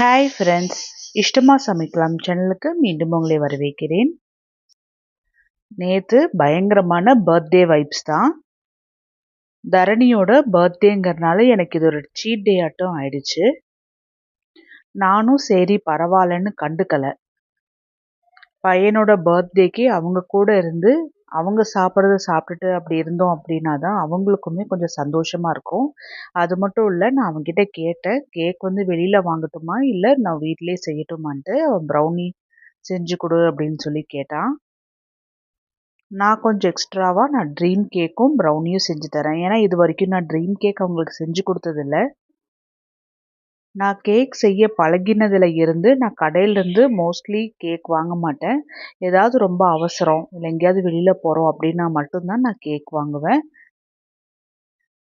Hi friends இஷ்டமா சமைக்கலாம் சேனலுக்கு மீண்டும் உங்களை வரவேற்கிறேன். நேற்று பயங்கரமான பர்த்டே வைப்ஸ் தான். தரணியோட பர்த்டேங்கிறனால எனக்கு இது ஒரு சீட் டே ஆட்டம் ஆயிடுச்சு. நானும் சரி பரவாயில்லன்னு கண்டுக்கலை. பையனோட பர்த்டேக்கு அவங்க கூட இருந்து அவங்க சாப்பிட்றத சாப்பிட்டுட்டு அப்படி இருந்தோம் அப்படின்னா தான் அவங்களுக்குமே கொஞ்சம் சந்தோஷமாக இருக்கும். அது மட்டும் இல்லை நான் அவங்ககிட்ட கேட்டேன். கேக் வந்து வெளியில் வாங்கட்டுமா? இல்லை நான் வீட்டிலே செய்யட்டுமான்ட்டு அவன் ப்ரௌனி செஞ்சு கொடு அப்படின்னு சொல்லி கேட்டான். நான் கொஞ்சம் எக்ஸ்ட்ராவாக நான் ட்ரீம் கேக்கும் ப்ரௌனியும் செஞ்சு தரேன். ஏன்னா இது வரைக்கும் நான் ட்ரீம் கேக் அவங்களுக்கு செஞ்சு கொடுத்ததில்ல. நான் கேக் செய்ய பழகினதில் இருந்து நான் கடையிலேருந்து மோஸ்ட்லி கேக் வாங்க மாட்டேன். ஏதாவது ரொம்ப அவசரம் இல்லை எங்கேயாவது வெளியில் போகிறோம் அப்படின்னா மட்டும்தான் நான் கேக் வாங்குவேன்.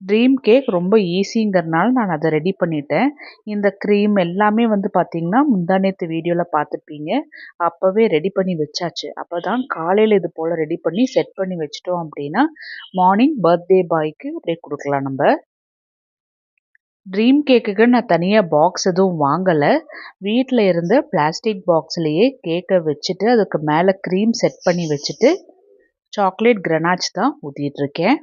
ட்ரீம் கேக் ரொம்ப ஈஸிங்கிறனால நான் அதை ரெடி பண்ணிட்டேன். இந்த க்ரீம் எல்லாமே வந்து பார்த்திங்கன்னா முந்தானேத்து வீடியோவில் பார்த்துருப்பீங்க அப்போவே ரெடி பண்ணி வச்சாச்சு. அப்போ தான் காலையில் இது போல் ரெடி பண்ணி செட் பண்ணி வச்சிட்டோம் அப்படின்னா மார்னிங் பர்த்டே பாய்க்கு அப்படியே கொடுக்கலாம் நம்ம. ட்ரீம் கேக்குக்கு நான் தனியாக பாக்ஸ் எதுவும் வாங்கலை. வீட்டில் இருந்த பிளாஸ்டிக் பாக்ஸ்லேயே கேக்கை வச்சுட்டு அதுக்கு மேலே க்ரீம் செட் பண்ணி வச்சுட்டு சாக்லேட் கிரனாச் தான் ஊற்றிட்டுருக்கேன்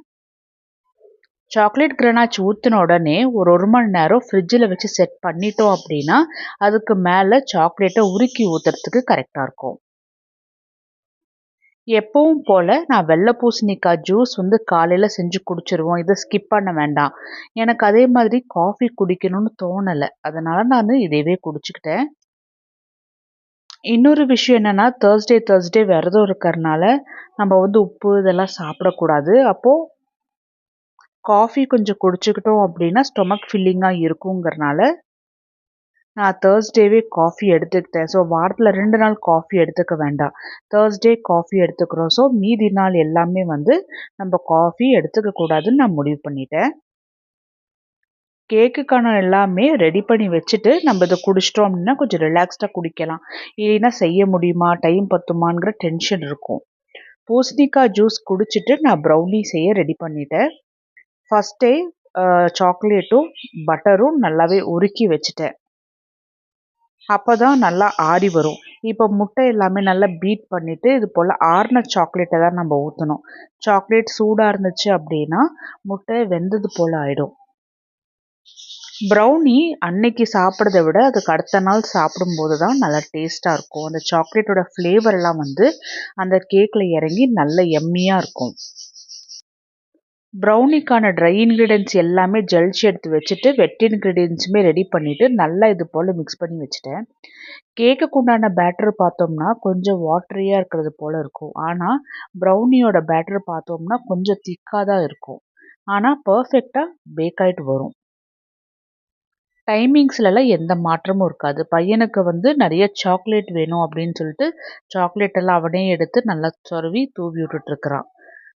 சாக்லேட் கிரனாச் ஊற்றின உடனே ஒரு ஒரு மணி நேரம் ஃப்ரிட்ஜில் வச்சு செட் பண்ணிட்டோம் அப்படின்னா அதுக்கு மேலே சாக்லேட்டை உருக்கி ஊற்றுறதுக்கு கரெக்டாக இருக்கும். எப்பவும் போல் நான் வெள்ளை பூசணிக்காய் ஜூஸ் வந்து காலையில் செஞ்சு குடிச்சிருவோம். இதை ஸ்கிப் பண்ண வேண்டாம். எனக்கு அதே மாதிரி காஃபி குடிக்கணும்னு தோணலை. அதனால் நான் இதையவே குடிச்சிக்கிட்டேன். இன்னொரு விஷயம் என்னென்னா தேர்ஸ்டே தேர்ஸ்டே விரதம் இருக்கிறனால நம்ம வந்து உப்பு இதெல்லாம் சாப்பிடக்கூடாது. அப்போது காஃபி கொஞ்சம் குடிச்சிக்கிட்டோம் அப்படின்னா ஸ்டொமக் ஃபில்லிங்காக இருக்குங்கிறனால நான் தேர்ஸ்டேவே காஃபி எடுத்துக்கிட்டேன். ஸோ வாரத்தில் ரெண்டு நாள் காஃபி எடுத்துக்க வேண்டாம். தேர்ஸ்டே காஃபி எடுத்துக்கிறோம். ஸோ மீதி நாள் எல்லாமே வந்து நம்ம காஃபி எடுத்துக்க கூடாதுன்னு நான் முடிவு பண்ணிட்டேன். கேக்குக்கான எல்லாமே ரெடி பண்ணி வச்சுட்டு நம்ம இதை குடிச்சிட்டோம் அப்படின்னா கொஞ்சம் ரிலாக்ஸ்டாக குடிக்கலாம். இல்லைன்னா செய்ய முடியுமா? டைம் பத்துமாங்கிற டென்ஷன் இருக்கும். பூசணிக்காய் ஜூஸ் குடிச்சிட்டு நான் ப்ரௌனி செய்ய ரெடி பண்ணிட்டேன். ஃபஸ்ட்டே சாக்லேட்டும் பட்டரும் நல்லாவே உருக்கி வச்சுட்டேன். அப்போ தான் நல்லா ஆறி வரும். இப்போ முட்டை எல்லாமே நல்லா பீட் பண்ணிவிட்டு இது போல் ஆறின சாக்லேட்டை தான் நம்ம ஊற்றணும் சாக்லேட் சூடாக இருந்துச்சு அப்படின்னா முட்டை வெந்தது போல் ஆகிடும் ப்ரௌனி அன்னைக்கு சாப்பிட்றத விட அதுக்கு அடுத்த நாள் சாப்பிடும்போது தான் நல்லா டேஸ்ட்டாக இருக்கும். அந்த சாக்லேட்டோட ஃப்ளேவரெல்லாம் வந்து அந்த கேக்கில் இறங்கி நல்ல எம்மியாக இருக்கும். ப்ரௌனிக்கான ட்ரை இன்க்ரீடியன்ஸ் எல்லாமே ஜலிச்சு எடுத்து வச்சுட்டு வெட் இன்க்ரீடியன்ஸுமே ரெடி பண்ணிவிட்டு நல்லா இது போல் மிக்ஸ் பண்ணி வச்சுட்டேன். கேக்குக்கு உண்டான பேட்டர் பார்த்தோம்னா கொஞ்சம் வாட்டரியாக இருக்கிறது போல் இருக்கும். ஆனால் ப்ரௌனியோட பேட்டர் பார்த்தோம்னா கொஞ்சம் திக்காக தான் இருக்கும். ஆனால் பர்ஃபெக்டாக பேக் ஆகிட்டு வரும். டைமிங்ஸ்லலாம் எந்த மாற்றமும் இருக்காது. பையனுக்கு வந்து நிறைய சாக்லேட் வேணும் அப்படின்னு சொல்லிட்டு சாக்லேட் எல்லாம் அவனே எடுத்து நல்லா சொருவி தூவி விட்டுட்ருக்குறான்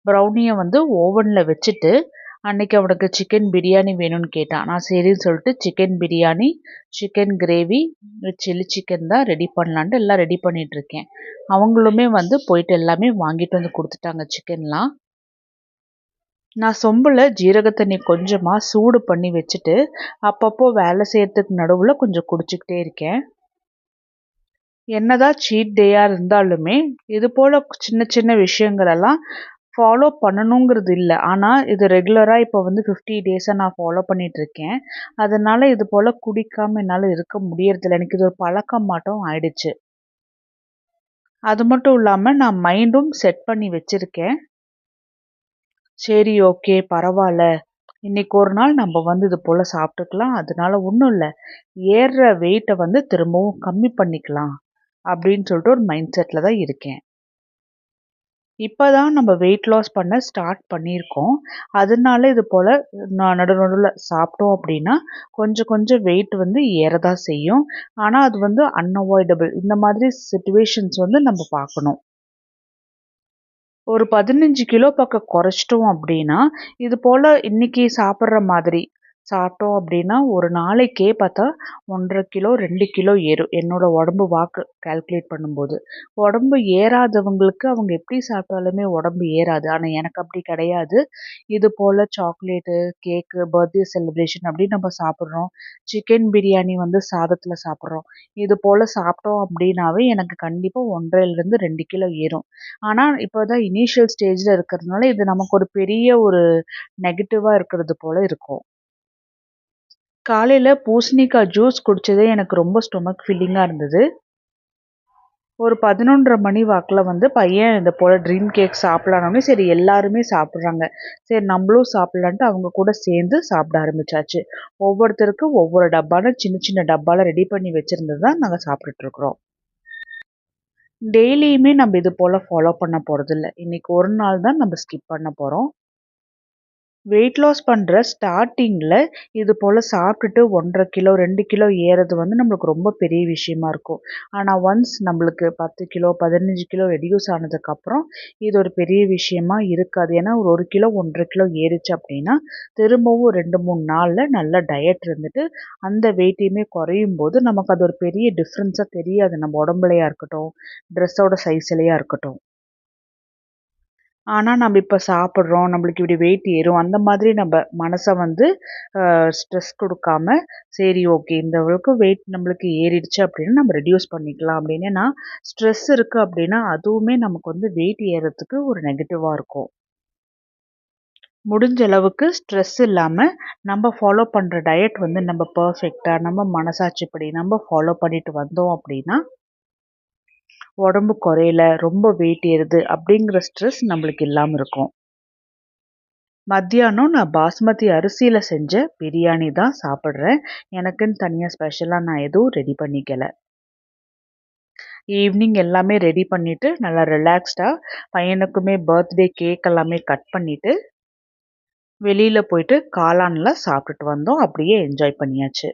ப்ரௌனியை வந்து ஓவனில் வச்சுட்டு அன்றைக்கி அவனுக்கு சிக்கன் பிரியாணி வேணும்னு கேட்டான். நான் சரின்னு சொல்லிட்டு chicken biryani chicken gravy chilli chicken தான் ரெடி பண்ணலான்ட்டு எல்லாம் ரெடி பண்ணிகிட்ருக்கேன் அவங்களுமே வந்து போயிட்டு எல்லாமே வாங்கிட்டு வந்து கொடுத்துட்டாங்க சிக்கன்லாம் நான் சொம்பில் ஜீரக தண்ணி கொஞ்சமாக சூடு பண்ணி வச்சுட்டு அப்பப்போ வேலை செய்கிறதுக்கு நடுவில் கொஞ்சம் குடிச்சிக்கிட்டே இருக்கேன். என்னதான் சீட் டேயாக இருந்தாலுமே இது போல் சின்ன சின்ன விஷயங்களெல்லாம் ஃபாலோ பண்ணணுங்கிறது இல்லை. ஆனால் இது ரெகுலராக இப்போ வந்து ஃபிஃப்டி டேஸாக நான் ஃபாலோ பண்ணிகிட்ருக்கேன் அதனால் இது போல் குடிக்காமல் என்னால் இருக்க முடியறதில்ல. எனக்கு இது ஒரு பழக்கம் மாட்டம் ஆயிடுச்சு. அது மட்டும் இல்லாமல் நான் மைண்டும் செட் பண்ணி வச்சுருக்கேன். சரி ஓகே பரவாயில்ல இன்னைக்கு ஒரு நாள் நம்ம வந்து இது போல் சாப்பிட்டுக்கலாம். அதனால ஒன்றும் இல்லை. ஏறுற வெயிட்டை வந்து திரும்பவும் கம்மி பண்ணிக்கலாம். அப்படின்னு சொல்லிட்டு ஒரு மைண்ட் செட்டில் தான் இருக்கேன். இப்போ தான் நம்ம வெயிட் லாஸ் பண்ண ஸ்டார்ட் பண்ணியிருக்கோம். அதனால இது போல் நான் நடு நடுவில் சாப்பிட்டோம் அப்படின்னா கொஞ்சம் கொஞ்சம் வெயிட் வந்து ஏறதான் செய்யும். ஆனால் அது வந்து அன்அவாய்டபிள் இந்த மாதிரி சுச்சுவேஷன்ஸ் வந்து நம்ம பார்க்கணும். ஒரு பதினஞ்சு கிலோ பக்கம் குறைச்சிட்டோம் அப்படின்னா இது போல் இன்றைக்கி சாப்பிட்ற மாதிரி சாப்பிட்டோம் அப்படின்னா ஒரு நாளைக்கே பார்த்தா ஒன்றரை கிலோ ரெண்டு கிலோ ஏறும். என்னோட உடம்பு வாக்கு கால்குலேட் பண்ணும்போது. உடம்பு ஏறாதவங்களுக்கு அவங்க எப்படி சாப்பிட்டாலுமே உடம்பு ஏறாது. ஆனால் எனக்கு அப்படி கிடையாது. இது போல் சாக்லேட்டு கேக்கு பர்த்டே செலிப்ரேஷன் அப்படின்னு நம்ம சாப்பிட்றோம். சிக்கன் பிரியாணி வந்து சாதத்தில் சாப்பிட்றோம். இது போல் சாப்பிட்டோம் அப்படின்னாவே எனக்கு கண்டிப்பாக ஒன்றரைலேருந்து ரெண்டு கிலோ ஏறும். ஆனால் இப்போ தான் இனிஷியல் ஸ்டேஜில் இருக்கிறதுனால இது நமக்கு ஒரு பெரிய ஒரு நெகட்டிவாக இருக்கிறது போல் இருக்கும். காலையில் பூசணிக்காய் ஜூஸ் குடித்ததே எனக்கு ரொம்ப ஸ்டொமக் ஃபில்லிங்காக இருந்தது. ஒரு பதினொன்றரை மணி வாக்கில் வந்து பையன் இந்த போல் ட்ரீம் கேக் சாப்பிட்லானோடனே சரி எல்லாருமே சாப்பிட்றாங்க. சரி நம்மளும் சாப்பிட்லான்ட்டு அவங்க கூட சேர்ந்து சாப்பிட ஆரம்பிச்சாச்சு. ஒவ்வொருத்தருக்கும் ஒவ்வொரு டப்பான சின்ன சின்ன டப்பாவில் ரெடி பண்ணி வச்சுருந்தது தான் நாங்கள் சாப்பிட்டுட்ருக்குறோம் டெய்லியுமே நம்ம இது போல் ஃபாலோ பண்ண போகிறதில்ல இன்றைக்கி ஒரு நாள் தான் நம்ம ஸ்கிப் பண்ண போகிறோம் வெயிட் லாஸ் பண்ணுற ஸ்டார்டிங்கில் இது போல் சாப்பிட்டுட்டு ஒன்றரை கிலோ ரெண்டு கிலோ ஏறது வந்து நம்மளுக்கு ரொம்ப பெரிய விஷயமா இருக்கும். ஆனால் ஒன்ஸ் நம்மளுக்கு பத்து கிலோ பதினஞ்சு கிலோ ரெடியூஸ் ஆனதுக்கப்புறம் இது ஒரு பெரிய விஷயமா இருக்காது. ஏன்னா ஒரு ஒரு கிலோ ஒன்றரை கிலோ ஏறிச்சு அப்படின்னா திரும்பவும் ரெண்டு மூணு நாளில் நல்ல டயட் இருந்துட்டு அந்த வெயிட்டையுமே குறையும் போது நமக்கு அது ஒரு பெரிய டிஃப்ரென்ஸாக தெரியாது. நம்ம உடம்புலையா இருக்கட்டும் ட்ரெஸ்ஸோட சைஸ்லையாக இருக்கட்டும். ஆனால் நம்ம இப்போ சாப்பிட்றோம் நம்மளுக்கு இப்படி வெயிட் ஏறும் அந்த மாதிரி நம்ம மனசை வந்து ஸ்ட்ரெஸ் கொடுக்காம சரி ஓகே இந்த அளவுக்கு வெயிட் நம்மளுக்கு ஏறிடுச்சு அப்படின்னா நம்ம ரெடியூஸ் பண்ணிக்கலாம். அப்படின்னு ஏன்னா ஸ்ட்ரெஸ் இருக்குது அப்படின்னா அதுவுமே நமக்கு வந்து வெயிட் ஏறுறதுக்கு ஒரு நெகட்டிவாக இருக்கும். முடிஞ்ச அளவுக்கு ஸ்ட்ரெஸ் இல்லாமல் நம்ம ஃபாலோ பண்ணுற டயட் வந்து நம்ம பர்ஃபெக்டாக நம்ம மனசாட்சிப்படி நம்ம ஃபாலோ பண்ணிட்டு வந்தோம் அப்படின்னா உடம்பு குறையல ரொம்ப வெயிட் ஏறுது அப்படிங்கிற ஸ்ட்ரெஸ் நம்மளுக்கு இல்லாமல் இருக்கும். மத்தியானம் நான் பாஸ்மதி அரிசியில் செஞ்ச பிரியாணி தான் சாப்பிட்றேன். எனக்குன்னு தனியாக ஸ்பெஷலாக நான் எதுவும் ரெடி பண்ணிக்கல. ஈவினிங் எல்லாமே ரெடி பண்ணிவிட்டு நல்லா ரிலாக்ஸ்டாக பையனுக்குமே பர்த்டே கேக் எல்லாமே கட் பண்ணிவிட்டு வெளியில் போயிட்டு காளானில் சாப்பிட்டுட்டு வந்தோம். அப்படியே என்ஜாய் பண்ணியாச்சு.